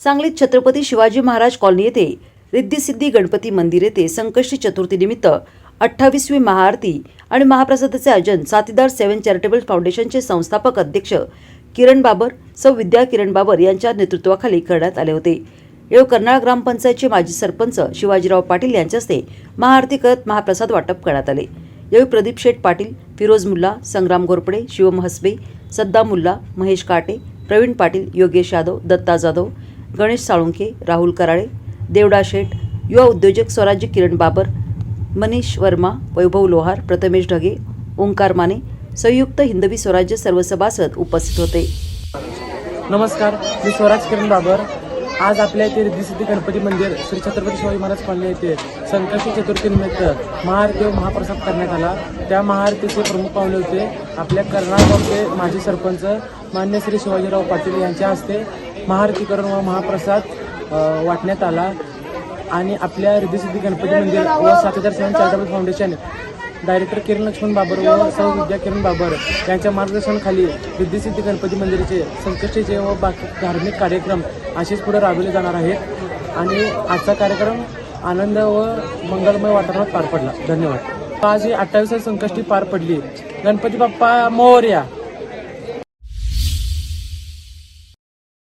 सांगलीत छत्रपती शिवाजी महाराज कॉलनी येथे रिद्धिसिद्धी गणपती मंदिर येथे संकष्टी चतुर्थीनिमित्त अठ्ठावीसवी महाआरती आणि महाप्रसादाचे आयोजन साथीदार सेवन चॅरिटेबल फाउंडेशनचे संस्थापक अध्यक्ष किरण बाबर सौ विद्या किरण बाबर यांच्या नेतृत्वाखाली करण्यात आले होते. येव कर्नाळ ग्रामपंचायतचे माजी सरपंच शिवाजीराव पाटील यांच्या हस्ते महाआरती करत महाप्रसाद वाटप करण्यात आले. यावेळी प्रदीप शेठ पाटील फिरोज मुल्ला संग्राम घोरपडे शिवम हसबे सद्दाम मुल्ला महेश काटे प्रवीण पाटील योगेश यादव दत्ता जाधव गणेश साळुंखे राहुल कराळे देवडा शेठ युवा उद्योजक स्वराज्य किरण बाबर मनीष वर्मा वैभव लोहार प्रथमेश ढगे ओंकार माने संयुक्त हिंदवी स्वराज्य सर्व सभासद उपस्थित होते. नमस्कार मी स्वराज किरण बाबर. आज आपल्या इथे रिद्धिसिद्धी गणपती मंदिर श्री छत्रपती शिवाजी महाराज कॉलनी येथे संकष्टी चतुर्थीनिमित्त महाआरती व महाप्रसाद करण्यात आला. त्या महाआरतीचे प्रमुख पाहुणे होते आपल्या कर्नाटकचे माजी सरपंच मान्य श्री शिवाजीराव पाटील यांच्या हस्ते महाआरतीकरण व महाप्रसाद वाटण्यात आला. आणि आपल्या हृदयसिद्धी गणपती मंदिर व सात हजार seven charitable foundation director Kiran Laxman Babar व सौ विद्या किरण बाबर यांच्या मार्गदर्शनाखाली रिद्धिसिद्धी गणपती मंदिराचे संकष्टीचे व बाकी धार्मिक कार्यक्रम असेच पुढे राबवले जाणार आहेत. आणि आजचा कार्यक्रम आनंद व मंगलमय वातावरणात पार पडला. धन्यवाद. आज ही अठ्ठावीस संकष्टी पार पडली. गणपती बाप्पा मोर्या.